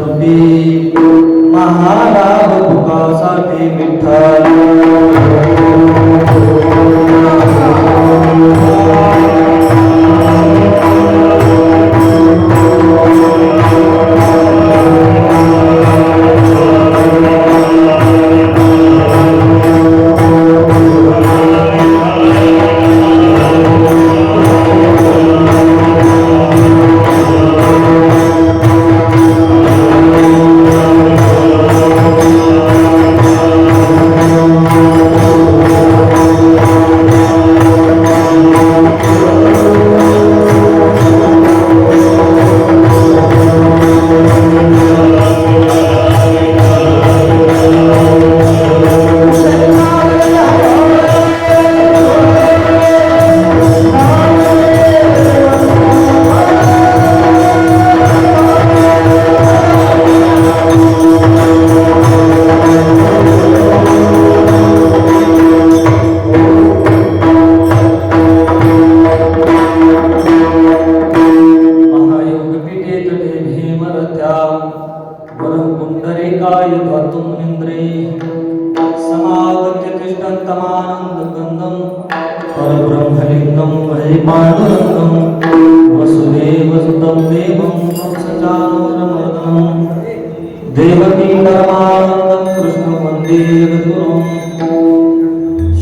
वाचा तुटी महालाभ विठ्ठल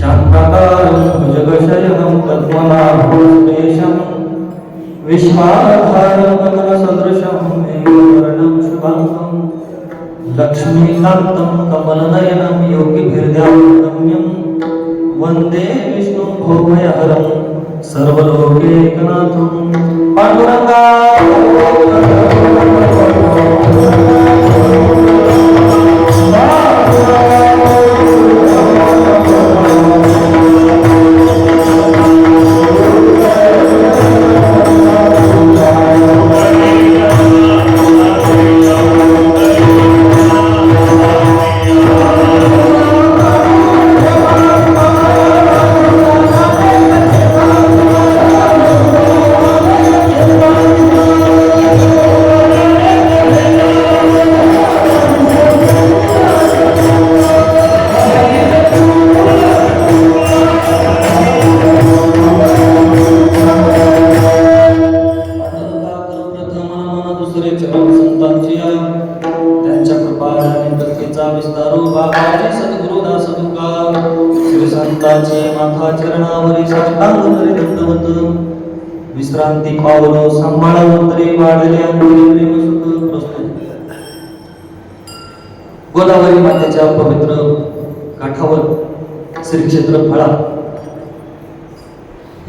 शान्ताकारं भुजगशयनं पद्मनाभोष्णेशम् विश्वाधारं कमलसदृशं मेघवर्णं शुभाङ्गं लक्ष्मीकान्तं कमलनयनं वन्दे विष्णुं भोगयहरं सर्वलोकेकनाथं पाण्डुरङ्गा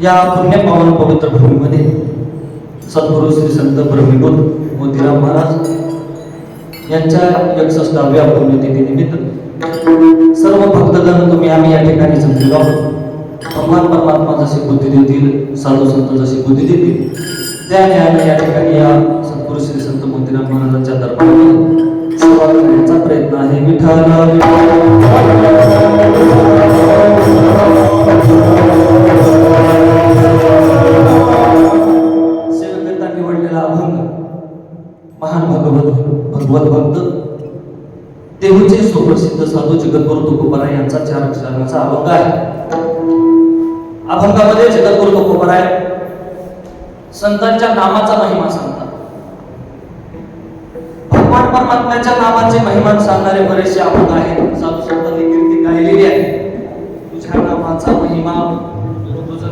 या पुण्य पावन पवित्र भूमीमध्ये सद्गुरु श्री संत ब्रह्मबोध मोतीराम महाराज यांच्या एकसष्टाव्या पुण्यतिथी निमित्त सर्व भक्तगण तुम्ही आम्ही या ठिकाणी जमलेलो आहोत. भगवान परमात्मा जशी बुद्धी देतील साधू संत जशी बुद्धी देतील त्याने आम्ही या ठिकाणी या सद्गुरु श्री संत मोतीराम महाराजांच्या दरबारामध्ये सेवा करण्याचा प्रयत्न आहे. विठ्ठल. सुरुवात फक्त भक्त सुप्रसिद्ध साधू जगद्गुरु तुकोबराय यांचा चार अक्षरांचा अभंग आहे. अभंगामध्ये जगद्गुरु तुकोबराय संतांच्या नामाचा महिमा सांगतात. भगवान परमात्म्याच्या नामाचे महिमा सांगणारे बरेचसे अभंग आहेत. साधू संतांनी कीर्ती गायलेली आहे. तुझ्या नामाचा महिमा तुझं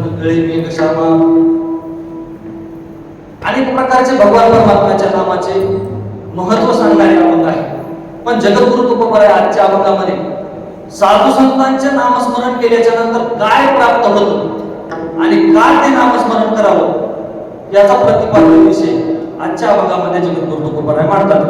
अनेक प्रकारचे भगवान परमात्म्याच्या नामाचे महत्त्व सांगणारे अभंग आहे पण जगद्गुरु तुकोबराय आजच्या अभंगामध्ये साधू संतांचे नामस्मरण केल्याच्यानंतर काय प्राप्त होतं? आणि का ते नामस्मरण करावं? याचा प्रतिपादन विषय आजच्या अभंगामध्ये जगद्गुरु तुकोबाराय मांडतात.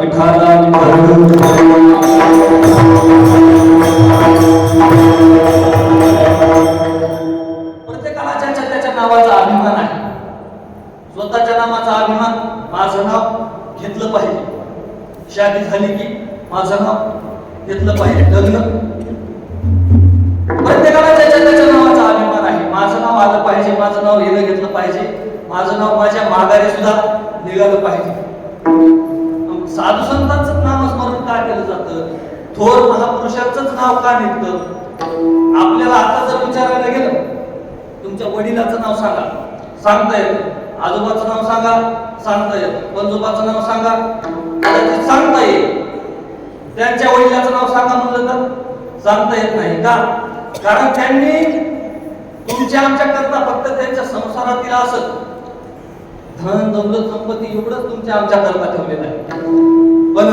प्रत्येकाला ज्याच्या त्याच्या नावाचा अभिमान आहे स्वतःच्या नामाचा अभिमान माझं नाव घेतलं पाहिजे. शादी झाली की माझं नाव घेतलं पाहिजे लग्न प्रत्येकाला त्याच्या त्याच्या नावाचा अभिमान आहे. माझं नाव आलं पाहिजे माझं नाव येणं घेतलं पाहिजे. माझं नाव माझ्या माघारी सुद्धा निघालं पाहिजे. साधू संतांचं नामस्मरण का केलं जातं? थोर महापुरुषांचंच नाव का निघतं? आपल्याला आता जर विचारायला गेलं तुमच्या वडिलाचं नाव सांगा. सांगता येतं. आजोबाचं नाव सांगा सांगता येतं. पंजोबाचं नाव सांगा. कदाचित सांगता येईल. त्यांच्या वडिलाचं नाव सांगा म्हणलं तर? सांगता येत नाही का? कारण त्यांनी तुमच्या आमच्या करता फक्त त्यांच्या संसारातील असत धन दौलत संपत्ती एवढंच तुमच्या आमच्या करता ठेवलेलं आहे. पण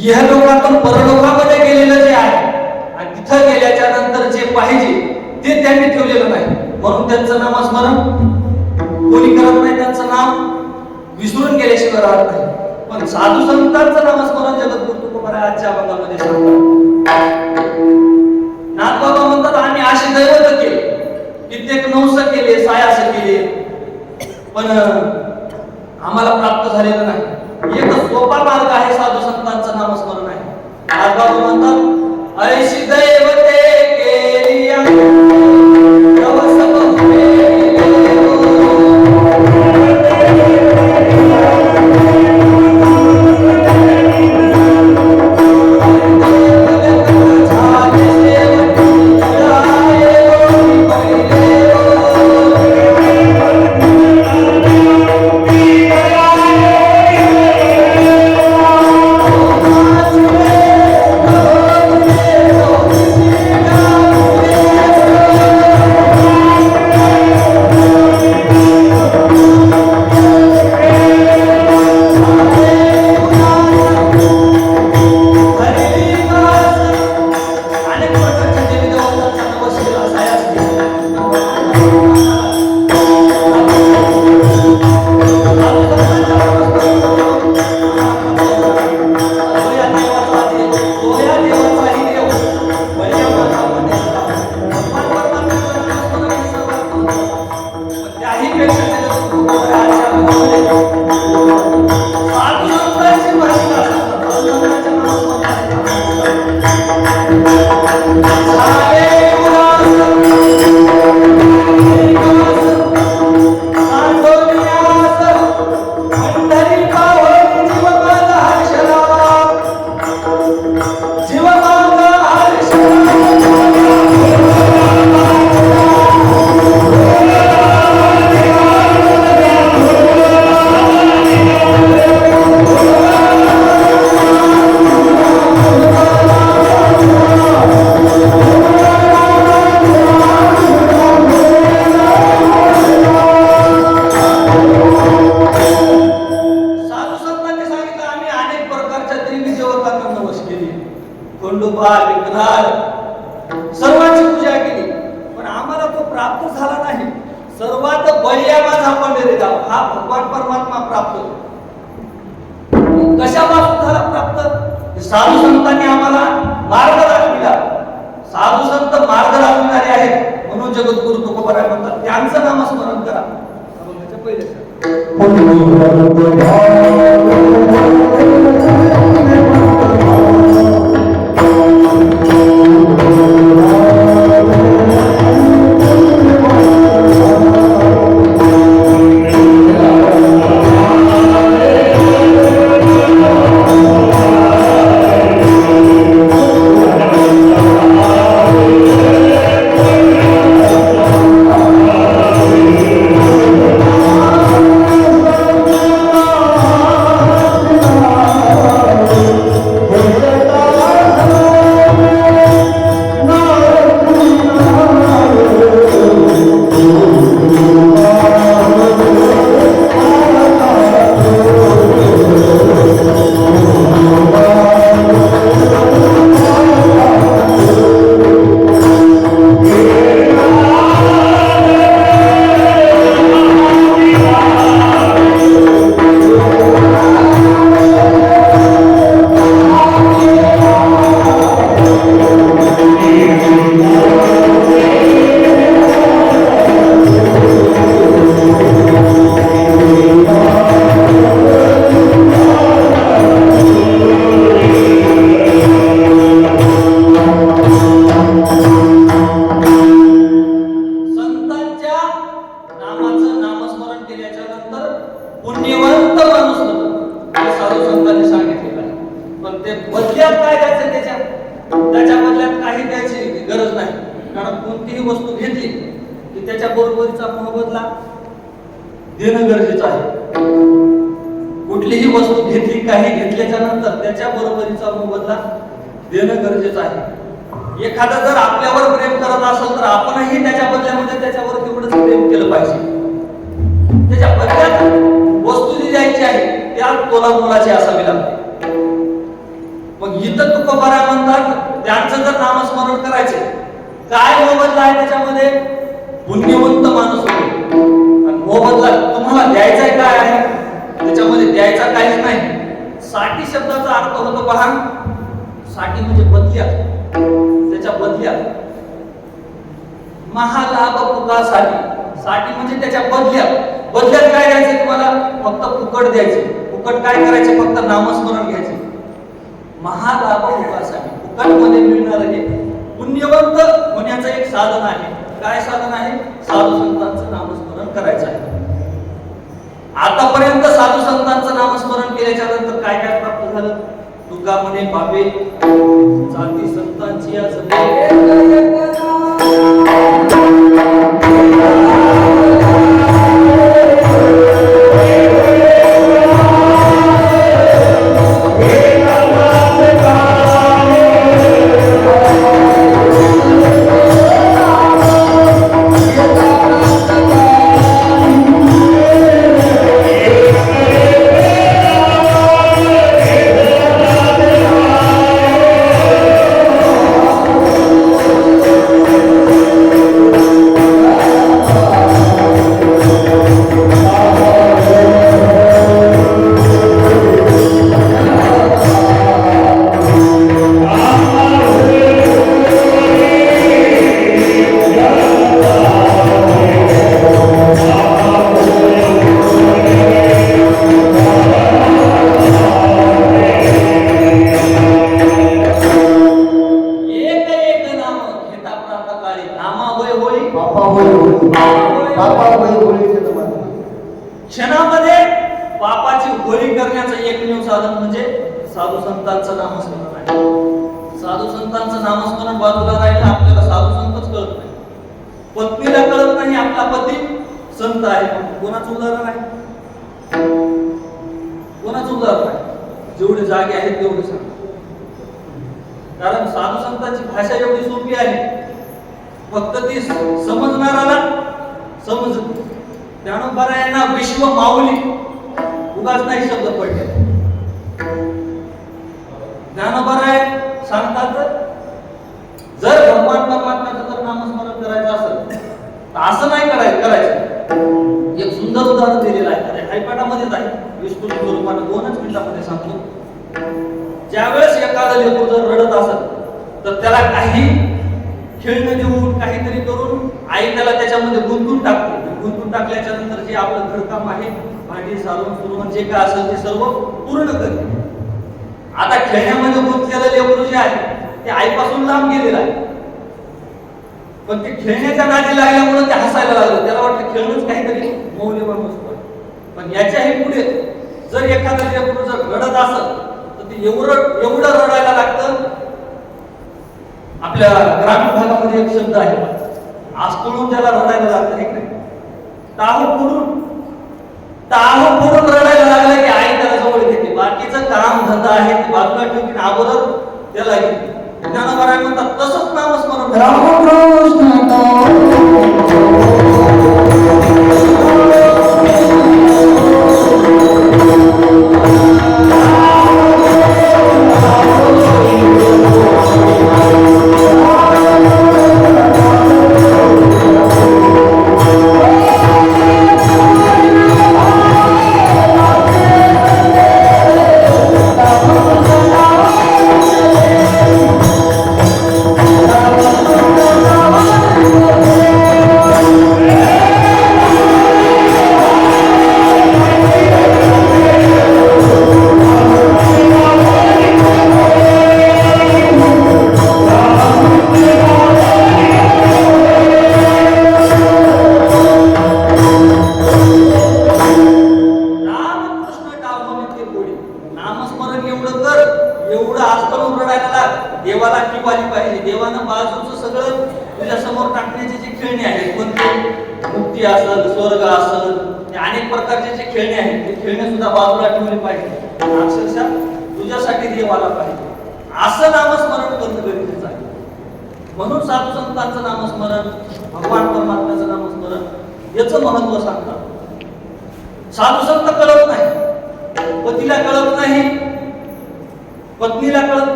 या लोकातून परलोकामध्ये गेलेलं जे आहे आणि तिथं गेल्याच्यानंतर जे पाहिजे ते त्यांनी ठेवलेलं नाही. म्हणून त्यांचं नामस्मरण कोणी करत नाही त्यांचं नाम विसरून गेल्याशिवाय राहत नाही. पण साधू संतांचं नामस्मरण जगद्गुरु तुकोबाराय आजच्या भागामध्ये नाथबाबा म्हणतात आम्ही असे दैवत केले. कित्येक नवस केले सायास केले. पण आम्हाला प्राप्त झालेलं नाही. एक सोपा मार्ग आहे साधू संतांचं नामस्मरण आहे. नाथबाबा म्हणतात ऐशी दैवते गरजेचं आहे. कुठलीही वस्तू घेतली काही घेतल्याच्या नंतर त्याच्या बरोबरीचा मोबदला देणं गरजेचं आहे. एखादा जर आपल्यावर प्रेम करत असेल तर आपणही त्याच्या बदल्यामध्ये त्याच्यावर तेवढंच प्रेम केलं पाहिजे. त्याच्या बदल्यात वस्तू जी द्यायची आहे त्या तोला मोलाची असावी लागते. मग इथं तुकोबारा म्हणतात त्यांचं जर नामस्मरण करायचे काय मोबदला आहे त्याच्यामध्ये? पुण्यवंत माणूस होतो. आणि मोबदला द्यायचा काय? आहे त्याच्यामध्ये द्यायचा काहीच नाही. साठी शब्दाचा अर्थ होतो पहा. साठी म्हणजे बदल्या. त्याच्या बदल्या. महालाभ पुकासाठी साठी म्हणजे त्याच्या बदल्या. बदल्यात काय द्यायचे तुम्हाला? फक्त फुकट द्यायचे. फुकट काय करायचे? फक्त नामस्मरण घ्यायचे. महालाभ फुकासाठी. फुकटमध्ये मिळणार हे पुण्यवंत होण्याचं एक साधन आहे. काय साधन आहे? साधू संतांचं नामस्मरण करायचं आहे. आतापर्यंत साधू संतांचं नामस्मरण केल्याच्यानंतर काय काय प्राप्त झालं तुका म्हणे बाबे जाती संतांची या संतांचं नामस्मरण बाजूला राहिलं आपल्याला साधू संतच कळत नाही. पत्नीला कळत नाही आपला पती संत आहे. कोणाचं उदाहरण आहे? कोणाचं उदाहरण आहे? जेवढे जागे आहेत तेवढे सांग. कारण साधू संतांची भाषा एवढी सोपी आहे. फक्त ती समजणाराला समज त्यानं बरं आहे ना विश्व माऊली उगाच नाही शब्द पडले. आहे सांगतात जर भगवान परमात्म्याचं जर नामस्मरण करायचं असेल तर असं नाही करायचं करायचं. एक सुंदर उदाहरण दिलेलं आहे. ते हायपाटामध्येच आहे. विस्तृत स्वरूपानं दोनच मिनिटामध्ये सांगतो. ज्यावेळेस एखादं लेकरू जर रडत असेल तर त्याला काही खेळणं देऊन काहीतरी करून आई त्याला त्याच्यामध्ये गुंतून टाकते. गुंतून टाकल्याच्या नंतर जे आपलं घरकाम आहे भांडी सारून सुरून जे काय असेल ते सर्व पूर्ण करते. आता खेळण्यामध्ये गुंतलेलं लेकरू जे आहे ते आईपासून लांब गेलेलं आहे. पण ते खेळण्याच्या नादी लागल्यामुळे ते हसायला लागलं. त्याला वाटतं खेळणंच काहीतरी मौल्यवान वस्तू आहे पण याच्याही पुढे जर एखादा लेकरू जर रडत असेल तर ते एवढं एवढं रडायला लागतं. आपल्या ग्रामीण भागामध्ये एक शब्द आहे. आस्तळून त्याला रडायला लागतं हे नाही. टाहू पुरून टाहू पुरून रडायला लागलं की आई त्याला जवळ घेते. बाकीचं काम धंदा आहे ते बाजूला ठेवून अगोदर त्याला घेते. ज्ञानोबा म्हणतात तसंच नामस्मरण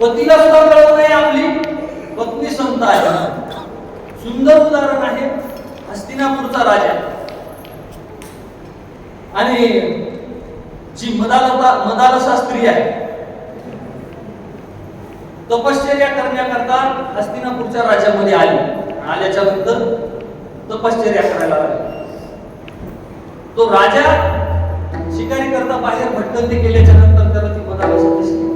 पतीला सुद्धा कळत नाही आपली. पत्नी संत आहे. सुंदर उदाहरण आहे. हस्तिनापूरचा राजा. आणि जी मदालता मदालसा स्त्री आहे. तपश्चर्या करण्याकरता हस्तिनापूरच्या राज्यामध्ये आली. आल्याच्यानंतर तपश्चर्या करायला लागली. तो राजा शिकारी करता बाहेर भटकंती केल्याच्यानंतर त्याला ती मदालसा दिसली.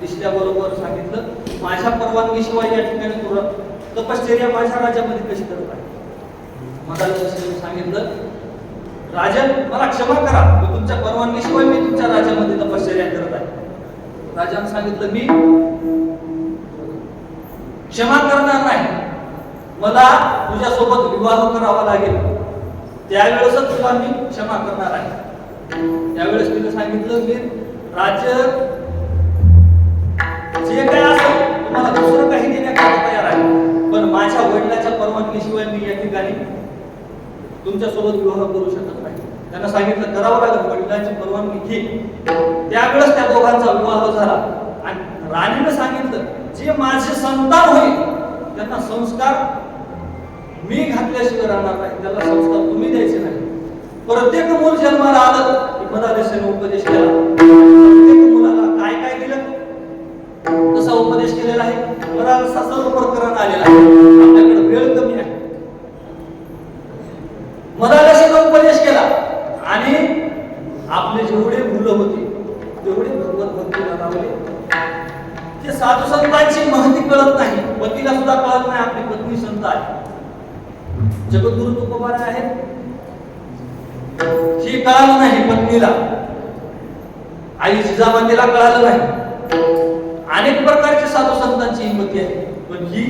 दिसल्याबरोबर बरोबर सांगितलं माझ्या परवानगीशिवाय या ठिकाणी तुला तपश्चर्या माझ्या राज्यामध्ये कशी करत आहे? मला सांगितलं राजन मला क्षमा करा मी तुमच्या परवानगीशिवाय मी तुमच्या राज्यामध्ये तपश्चर्या करत आहे. राजाने सांगितलं मी क्षमा करणार नाही. मला तुझ्यासोबत विवाह करावा लागेल. त्यावेळेसच तुला मी क्षमा करणार आहे. त्यावेळेस तिने सांगितलं मी राज्य जे काय असेल तुम्हाला दुसरं काही देण्याकरता तयार आहे. पण माझ्या वडिलाच्या परवानगीशिवाय मी या ठिकाणी तुमच्यासोबत विवाह करू शकत नाही. त्यांना सांगितलं करावं लागेल वडिलांची परवानगी घे. त्यावेळेस त्या दोघांचा विवाह झाला. आणि राणीनं सांगितलं जे माझे संतान होईल त्यांना संस्कार मी घातल्याशिवाय राहणार नाही. त्याला संस्कार तुम्ही द्यायचे नाही. प्रत्येक मूल जन्माला आलं की मदादेशाने उपदेश केला. दिलं केलेला आहे. बराचसा सर्व प्रकरण आलेला आहे. आपल्याकडे वेळ कमी आहे. मदादेशाने उपदेश केला. आणि आपले जेवढे मुलं होते तेवढे भगवत भक्तीला लावले ते साधू संतांची महती कळत नाही. पतीला सुद्धा कळत नाही आपली पत्नी संत आहे. जगद्गुरु तुकोबारा आहेत. ही कळालं नाही पत्नीला आई जिजामातेला कळालं नाही. अनेक प्रकारच्या साधू संतांची हिंमती आहे. पण ही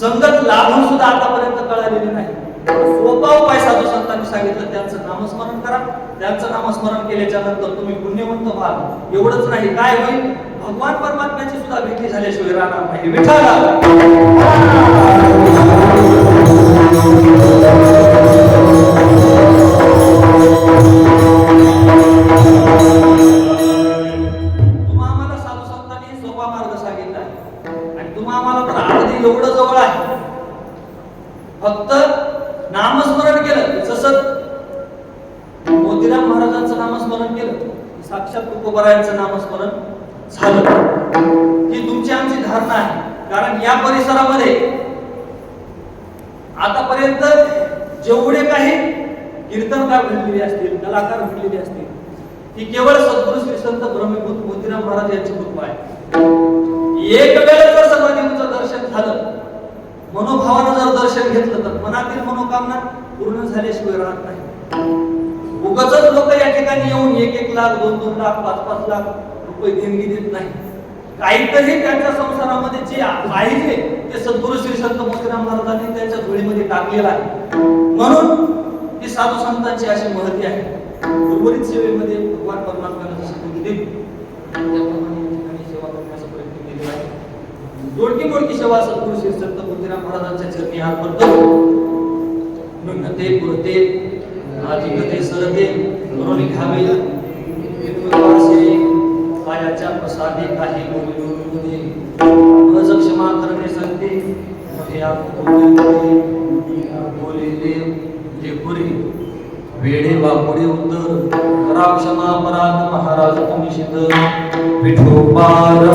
संगत लाभून सुद्धा आतापर्यंत कळालेली नाही. सोपा उपाय साधू संतांनी सांगितलं त्यांचं नामस्मरण करा. त्यांचं नामस्मरण केल्याच्यानंतर तुम्ही पुण्यवंत व्हाल. एवढंच नाही काय होईल? भगवान परमात्म्याची सुद्धा भेटी झाल्याशिवाय राहणार नाही. विठाला मनातील मनोकामना पूर्ण झाल्याशिवाय राहत नाही. उगच लोक या ठिकाणी येऊन एक एक लाख दोन दोन लाख पाच पाच लाख रुपये देणगी देत नाही काहीतरी त्यांच्या संसारामध्ये जे पाहिजे ते सद्गुरु श्री संत मोतीराम महाराजांनी त्यांच्या धुळीमध्ये टाकलेलं आहे. म्हणून ही साधू संतांची अशी महती आहे. उर्वरित सेवेमध्ये भगवान परमात्म्याला जशी तुम्ही दिली. त्याप्रमाणे ठिकाणी सेवा करण्याचा प्रयत्न केलेला आहे. जोडकी मोडकी सेवा सद्गुरु श्री संत तुकाराम महाराजांच्या चरणी हात पडतो नुन्नते पुरते अधिकते सरते म्हणून घ्यावे पायाच्या प्रसादे काही बोलले अज क्षमा करणे सांगते. मोठे आप बोलेले जे पुरे. वेडे वाकुडे उत्तर राक्षणा पराग महाराज कुमिशिद विठोपार